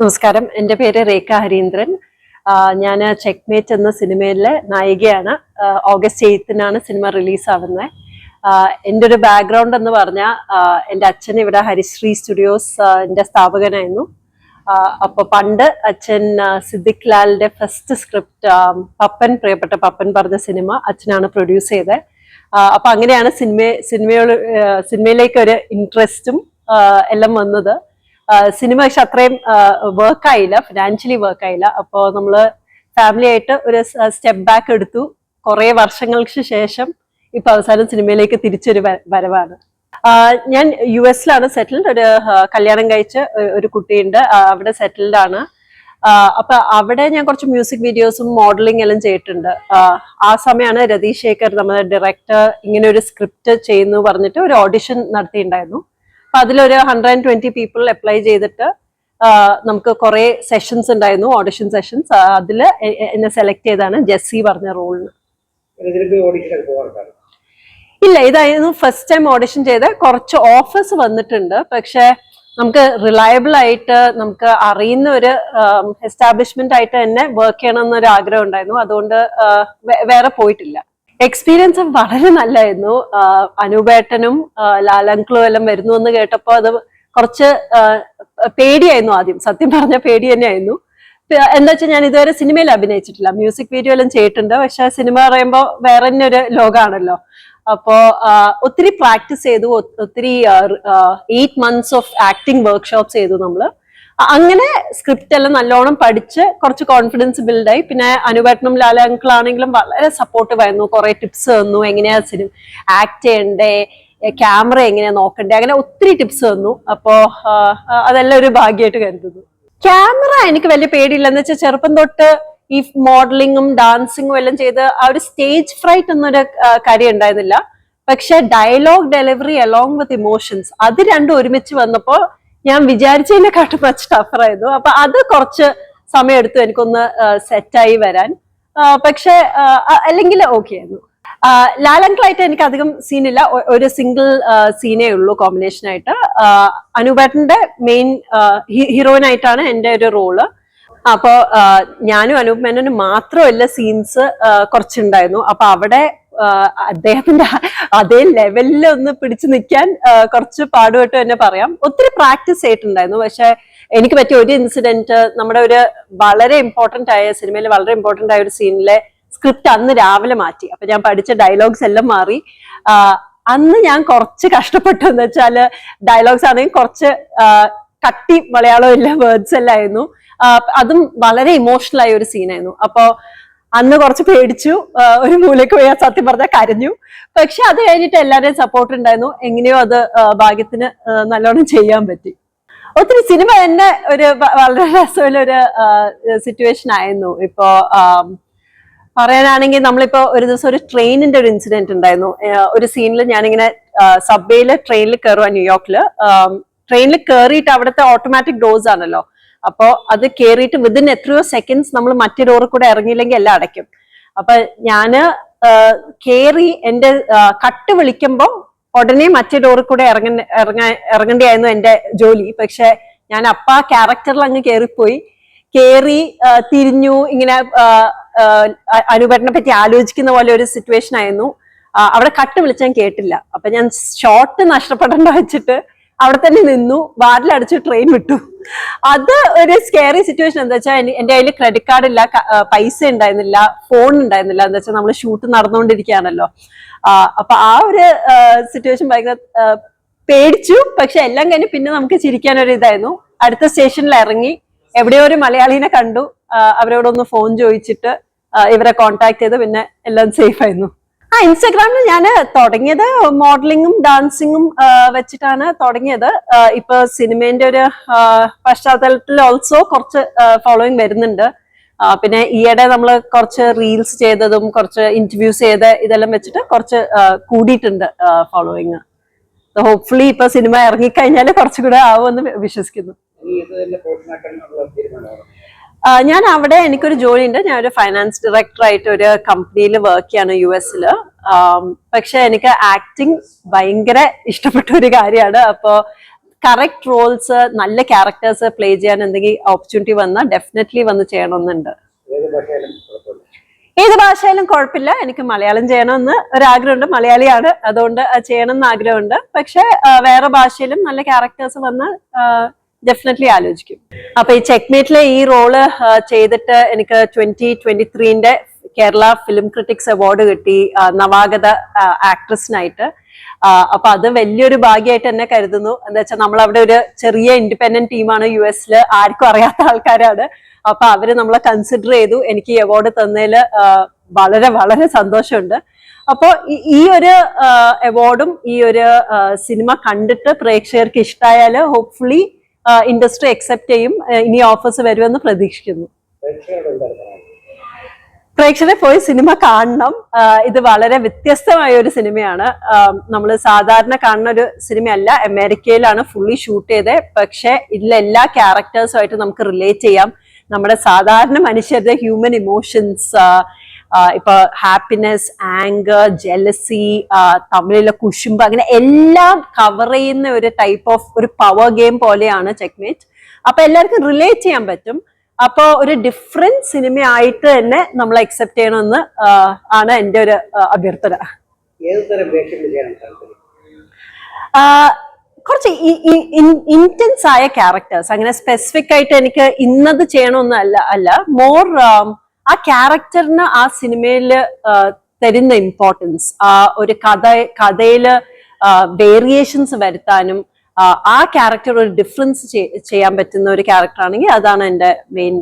നമസ്കാരം. എന്റെ പേര് രേഖ ഹരീന്ദ്രൻ. ഞാൻ ചെക്ക്മേറ്റ് എന്ന സിനിമയിലെ നായികയാണ്. ഓഗസ്റ്റ് എയ്ത്തിനാണ് സിനിമ റിലീസാവുന്നത്. എന്റെ ഒരു ബാക്ക്ഗ്രൗണ്ട് എന്ന് പറഞ്ഞാൽ എന്റെ അച്ഛൻ ഇവിടെ ഹരിശ്രീ സ്റ്റുഡിയോസ് എന്റെ സ്ഥാപകനായിരുന്നു. അപ്പോൾ പണ്ട് അച്ഛൻ സിദ്ദിഖ് ലാലിന്റെ ഫസ്റ്റ് സ്ക്രിപ്റ്റ് പപ്പൻ പ്രിയപ്പെട്ട പപ്പൻ പറഞ്ഞ സിനിമ അച്ഛനാണ് പ്രൊഡ്യൂസ് ചെയ്തത്. അപ്പം അങ്ങനെയാണ് സിനിമ സിനിമയോട് സിനിമയിലേക്ക് ഒരു ഇൻട്രസ്റ്റും എല്ലാം വന്നത്. സിനിമ പക്ഷെ അത്രയും വർക്ക് ആയില്ല ഫിനാൻഷ്യലി വർക്ക് ആയില്ല. അപ്പോൾ നമ്മൾ ഫാമിലി ആയിട്ട് ഒരു സ്റ്റെപ്പ് ബാക്ക് എടുത്തു. കുറേ വർഷങ്ങൾക്ക് ശേഷം ഇപ്പൊ അവസാനം സിനിമയിലേക്ക് തിരിച്ചൊരു വരവാണ്. ഞാൻ യു എസിലാണ് സെറ്റിൽഡ് ഒരു കല്യാണം കഴിച്ച് ഒരു കുട്ടിയുണ്ട്. അവിടെ സെറ്റിൽഡ് ആണ്. അപ്പൊ അവിടെ ഞാൻ കുറച്ച് മ്യൂസിക് വീഡിയോസും മോഡലിംഗ് എല്ലാം ചെയ്തിട്ടുണ്ട്. ആ സമയമാണ് രതീഷ് ശേഖർ നമ്മുടെ ഡയറക്ടർ ഇങ്ങനെ ഒരു സ്ക്രിപ്റ്റ് ചെയ്യുന്നു പറഞ്ഞിട്ട് ഒരു ഓഡിഷൻ നടത്തിയിട്ടുണ്ടായിരുന്നു. അപ്പൊ അതിലൊരു hundred and twenty people apply ചെയ്തിട്ട് നമുക്ക് കുറെ സെഷൻസ് ഉണ്ടായിരുന്നു ഓഡിഷൻ സെഷൻസ് അതിൽ എന്നെ സെലക്ട് ചെയ്താണ് ജെസ്സി പറഞ്ഞ റോളിന് ഇല്ല ഇതായിരുന്നു ഫസ്റ്റ് ടൈം ഓഡിഷൻ ചെയ്ത് കുറച്ച് ഓഫേഴ്സ് വന്നിട്ടുണ്ട്. പക്ഷെ നമുക്ക് റിലയബിൾ ആയിട്ട് നമുക്ക് അറിയുന്ന ഒരു എസ്റ്റാബ്ലിഷ്മെന്റ് ആയിട്ട് തന്നെ വർക്ക് ചെയ്യണം എന്നൊരു ആഗ്രഹം ഉണ്ടായിരുന്നു. അതുകൊണ്ട് വേറെ പോയിട്ടില്ല. എക്സ്പീരിയൻസ് വളരെ നല്ലായിരുന്നു. അനുപേട്ടനും ലാലങ്ക്ലും എല്ലാം വരുന്നു എന്ന് കേട്ടപ്പോൾ അത് കുറച്ച് പേടിയായിരുന്നു ആദ്യം. സത്യം പറഞ്ഞ പേടി തന്നെയായിരുന്നു. എന്താ വെച്ചാൽ ഞാൻ ഇതുവരെ സിനിമയിൽ അഭിനയിച്ചിട്ടില്ല. മ്യൂസിക് വീഡിയോ എല്ലാം ചെയ്തിട്ടുണ്ട്. പക്ഷെ സിനിമ പറയുമ്പോൾ വേറെ തന്നെ ഒരു ലോകമാണല്ലോ അപ്പോ ഒത്തിരി പ്രാക്ടീസ് ചെയ്തു. ഒത്തിരി eight months of acting workshop ചെയ്തു നമ്മൾ. അങ്ങനെ സ്ക്രിപ്റ്റ് എല്ലാം നല്ലോണം പഠിച്ച് കുറച്ച് കോൺഫിഡൻസ് ബിൽഡായി പിന്നെ അനുപേട്ടനും ലാല അങ്കിൾ ആണെങ്കിലും വളരെ സപ്പോർട്ടീവ് ആയിരുന്നു. കുറെ ടിപ്സ് തന്നു. എങ്ങനെയാ സിനിമ ആക്ട് ചെയ്യണ്ടേ? ക്യാമറ എങ്ങനെയാ നോക്കണ്ടേ? അങ്ങനെ ഒത്തിരി ടിപ്സ് തന്നു. അപ്പോ അതെല്ലാം ഒരു ഭാഗ്യമായിട്ട് കരുതുന്നു. ക്യാമറ എനിക്ക് വലിയ പേടിയില്ല. എന്ന് വെച്ചാൽ ചെറുപ്പം തൊട്ട് ഈ മോഡലിങ്ങും ഡാൻസിങ്ങും എല്ലാം ചെയ്ത് ആ ഒരു സ്റ്റേജ് ഫ്രൈറ്റ് എന്നൊരു കാര്യം ഉണ്ടായിരുന്നില്ല. പക്ഷെ dialogue delivery along with emotions അത് രണ്ടും ഒരുമിച്ച് വന്നപ്പോ ഞാൻ വിചാരിച്ചതിനെക്കാട്ടും മച്ച് ടഫറായിരുന്നു അപ്പൊ അത് കുറച്ച് സമയം എടുത്തു എനിക്കൊന്ന് സെറ്റായി വരാൻ. പക്ഷെ അല്ലെങ്കിൽ ഓക്കെ ആയിരുന്നു. ലാലങ്കളായിട്ട് എനിക്ക് അധികം സീനില്ല ഒരു സിംഗിൾ സീനേ ഉള്ളൂ കോമ്പിനേഷൻ ആയിട്ട്. അനൂപേട്ടന്റെ മെയിൻ ഹീറോയിൻ ആയിട്ടാണ് എന്റെ ഒരു റോൾ അപ്പോ ഞാനും അനൂപ് മേനോനും മാത്രമല്ല സീൻസ് കുറച്ചുണ്ടായിരുന്നു. അപ്പൊ അവിടെ അദ്ദേഹത്തിന്റെ അതേ ലെവലിൽ ഒന്ന് പിടിച്ചു നിൽക്കാൻ കുറച്ച് പാടുപെട്ട് തന്നെ പറയാം. ഒത്തിരി പ്രാക്ടീസ് ചെയ്തിട്ടുണ്ടായിരുന്നു. പക്ഷെ എനിക്ക് പറ്റിയ ഒരു ഇൻസിഡന്റ് നമ്മുടെ ഒരു വളരെ ഇമ്പോർട്ടന്റ് ആയ സിനിമയിൽ വളരെ ഇമ്പോർട്ടന്റ് ആയ ഒരു സീനിലെ സ്ക്രിപ്റ്റ് അന്ന് രാവിലെ മാറ്റി. അപ്പൊ ഞാൻ പഠിച്ച ഡയലോഗ്സ് എല്ലാം മാറി. അന്ന് ഞാൻ കുറച്ച് കഷ്ടപ്പെട്ടു. എന്ന് വെച്ചാൽ ഡയലോഗ്സ് ആണെങ്കിൽ കുറച്ച് കട്ടി മലയാളം ഇല്ല വേർഡ്സ് എല്ലാം ആയിരുന്നു അതും വളരെ ഇമോഷണൽ ആയ ഒരു സീനായിരുന്നു അപ്പോ അന്ന് കുറച്ച് പേടിച്ചു. ഒരു മൂലയ്ക്ക് പോയി സത്യം പറഞ്ഞാൽ കരഞ്ഞു. പക്ഷെ അത് കഴിഞ്ഞിട്ട് എല്ലാവരുടെയും സപ്പോർട്ട് ഉണ്ടായിരുന്നു. എങ്ങനെയോ അത് ഭാഗ്യത്തിന് നല്ലോണം ചെയ്യാൻ പറ്റി. ഒത്തിരി സിനിമ തന്നെ ഒരു വളരെ രസമുള്ള ഒരു സിറ്റുവേഷൻ ആയിരുന്നു. ഇപ്പോ പറയാനാണെങ്കിൽ നമ്മളിപ്പോ ഒരു ദിവസം ഒരു ട്രെയിനിന്റെ ഒരു ഇൻസിഡന്റ് ഉണ്ടായിരുന്നു. ഒരു സീനിൽ ഞാനിങ്ങനെ സബ്വേയിൽ ട്രെയിനിൽ കയറുക ന്യൂയോർക്കിൽ. ട്രെയിനിൽ കയറിയിട്ട് അവിടുത്തെ ഓട്ടോമാറ്റിക് ഡോസ് ആണല്ലോ. അപ്പോ അത് കയറിയിട്ട് വിതിൻ എത്രയോ സെക്കൻഡ്സ് നമ്മൾ മറ്റു ഡോറിൽ കൂടെ ഇറങ്ങിയില്ലെങ്കിൽ എല്ലാം അടയ്ക്കും. അപ്പൊ ഞാൻ കയറി എന്റെ ആ, കട്ട് വിളിക്കുമ്പോൾ ഉടനെ മറ്റേ ഡോറിൽ കൂടെ ഇറങ്ങ ഇറങ്ങേണ്ടിയായിരുന്നു എന്റെ ജോലി. പക്ഷെ ഞാൻ അപ്പ ആ ക്യാരക്ടറിൽ അങ്ങ് കയറിപ്പോയി കേറി തിരിഞ്ഞു ഇങ്ങനെ ആ, പറ്റി ആലോചിക്കുന്ന പോലെ ഒരു സിറ്റുവേഷൻ ആയിരുന്നു. അവിടെ കട്ട് വിളിച്ചാൻ കേട്ടില്ല. അപ്പൊ ഞാൻ ഷോർട്ട് നഷ്ടപ്പെടേണ്ട വെച്ചിട്ട് അവിടെ തന്നെ നിന്നു. വാർഡിലടിച്ച് ട്രെയിൻ വിട്ടു. അത് ഒരു സ്കേറി സിറ്റുവേഷൻ എന്താ വെച്ചാൽ എന്റെ കയ്യിൽ ക്രെഡിറ്റ് കാർഡ് ഇല്ല പൈസ ഉണ്ടായിരുന്നില്ല ഫോൺ ഉണ്ടായിരുന്നില്ല എന്താ വെച്ചാൽ നമ്മൾ ഷൂട്ട് നടന്നുകൊണ്ടിരിക്കുകയാണല്ലോ. അപ്പൊ ആ ഒരു സിറ്റുവേഷൻ ഭയങ്കര പേടിച്ചു. പക്ഷെ എല്ലാം കഴിഞ്ഞ് പിന്നെ നമുക്ക് ചിരിക്കാൻ ഒരു ഇതായിരുന്നു. അടുത്ത സ്റ്റേഷനിൽ ഇറങ്ങി എവിടെയോ ഒരു മലയാളീനെ കണ്ടു. അവരോടൊന്ന് ഫോൺ ചോദിച്ചിട്ട് ഇവരെ കോണ്ടാക്ട് ചെയ്ത് പിന്നെ എല്ലാം സേഫ് ആയിരുന്നു. ആ ഇൻസ്റ്റാഗ്രാമിൽ ഞാൻ തുടങ്ങിയത് മോഡലിങ്ങും ഡാൻസിങ്ങും വെച്ചിട്ടാണ് തുടങ്ങിയത്. ഇപ്പൊ സിനിമേന്റെ ഒരു പശ്ചാത്തലത്തിൽ ഓൾസോ കുറച്ച് ഫോളോയിങ് വരുന്നുണ്ട്. പിന്നെ ഈയിടെ നമ്മൾ കുറച്ച് റീൽസ് ചെയ്തതും കുറച്ച് ഇന്റർവ്യൂസ് ചെയ്ത ഇതെല്ലാം വെച്ചിട്ട് കുറച്ച് കൂടിയിട്ടുണ്ട് ഫോളോയിങ് ഹോപ്പ്ഫുള്ളി ഇപ്പൊ സിനിമ ഇറങ്ങിക്കഴിഞ്ഞാൽ കുറച്ചുകൂടെ ആവുമെന്ന് വിശ്വസിക്കുന്നു. ഞാൻ അവിടെ എനിക്കൊരു ജോലി ഉണ്ട് ഞാൻ ഒരു ഫൈനാൻസ് ഡയറക്ടർ ആയിട്ട് ഒരു കമ്പനിയിൽ വർക്ക് ചെയ്യാണ് യു എസിൽ പക്ഷെ എനിക്ക് ആക്ടിങ് ഭയങ്കര ഇഷ്ടപ്പെട്ട ഒരു കാര്യമാണ്. അപ്പോൾ കറക്റ്റ് റോൾസ് നല്ല ക്യാരക്ടേഴ്സ് പ്ലേ ചെയ്യാൻ എന്തെങ്കിലും ഓപ്പർച്യൂണിറ്റി വന്നാൽ ഡെഫിനറ്റ്ലി വന്ന് ചെയ്യണമെന്നുണ്ട്. ഏത് ഭാഷയിലും കുഴപ്പമില്ല. എനിക്ക് മലയാളം ചെയ്യണമെന്ന് ഒരാഗ്രഹമുണ്ട്. മലയാളിയാണ്. അതുകൊണ്ട് അത് ചെയ്യണമെന്ന് ആഗ്രഹമുണ്ട്. പക്ഷെ വേറെ ഭാഷയിലും നല്ല ക്യാരക്ടേഴ്സ് വന്നാൽ ഡെഫിനറ്റ്ലി ആലോചിക്കും. അപ്പൊ ഈ ചെക്ക്മേറ്റിലെ ഈ റോൾ ചെയ്തിട്ട് എനിക്ക് ട്വന്റി ട്വന്റി ത്രീന്റെ കേരള ഫിലിം ക്രിറ്റിക്സ് അവാർഡ് കിട്ടി നവാഗത ആക്ട്രസിനായിട്ട് അപ്പൊ അത് വലിയൊരു ഭാഗ്യമായിട്ട് തന്നെ കരുതുന്നു. എന്താ വെച്ചാൽ നമ്മൾ അവിടെ ഒരു ചെറിയ ഇൻഡിപെൻഡന്റ് ടീമാണ് യു എസിൽ ആർക്കും അറിയാത്ത ആൾക്കാരാണ്. അപ്പൊ അവർ നമ്മളെ കൺസിഡർ ചെയ്തു. എനിക്ക് ഈ അവാർഡ് തന്നതിൽ വളരെ വളരെ സന്തോഷമുണ്ട്. അപ്പോൾ ഈ ഒരു അവാർഡും ഈ ഒരു സിനിമ കണ്ടിട്ട് പ്രേക്ഷകർക്ക് ഇഷ്ടമായാൽ ഹോപ്പ്ഫുള്ളി ഇൻഡസ്ട്രി അക്സെപ്റ്റ് ചെയ്യും. ഇനി ഓഫേഴ്സ് വരുമെന്ന് പ്രതീക്ഷിക്കുന്നു. പ്രേക്ഷകരെ പോയി സിനിമ കാണണം. ഇത് വളരെ വ്യത്യസ്തമായ ഒരു സിനിമയാണ് നമ്മൾ സാധാരണ കാണുന്ന ഒരു സിനിമയല്ല അമേരിക്കയിലാണ് ഫുള്ളി ഷൂട്ട് ചെയ്തത് പക്ഷെ ഇതിലെ എല്ലാ ക്യാരക്ടേഴ്സുമായിട്ട് നമുക്ക് റിലേറ്റ് ചെയ്യാം. നമ്മുടെ സാധാരണ മനുഷ്യരുടെ ഹ്യൂമൻ ഇമോഷൻസ് ഇപ്പൊ ഹാപ്പിനെസ് ആങ്കർ ജെലസി തമിഴിലെ കുശുമ്പ് അങ്ങനെ എല്ലാം കവർ ചെയ്യുന്ന ഒരു ടൈപ്പ് ഓഫ് ഒരു പവർ ഗെയിം പോലെയാണ് ചെക്മേറ്റ് അപ്പൊ എല്ലാവർക്കും റിലേറ്റ് ചെയ്യാൻ പറ്റും. അപ്പോ ഒരു ഡിഫറെന്റ് സിനിമ ആയിട്ട് തന്നെ നമ്മൾ അക്സെപ്റ്റ് ചെയ്യണമെന്ന് ആണ് എന്റെ ഒരു അഭ്യർത്ഥന. കുറച്ച് ഇന്റൻസ് ആയ ക്യാരക്ടേഴ്സ് അങ്ങനെ സ്പെസിഫിക് ആയിട്ട് എനിക്ക് ഇന്നത് ചെയ്യണമെന്ന് അല്ല അല്ല. മോർ ആ ക്യാരക്ടറിന് ആ സിനിമയിൽ തരുന്ന ഇമ്പോർട്ടൻസ് ആ ഒരു കഥ കഥയിൽ വേരിയേഷൻസ് വരുത്താനും ആ, ക്യാരക്ടർ ഒരു ഡിഫറൻസ് ചെയ്യാൻ പറ്റുന്ന ഒരു ക്യാരക്ടർ ആണെങ്കിൽ അതാണ് എന്റെ മെയിൻ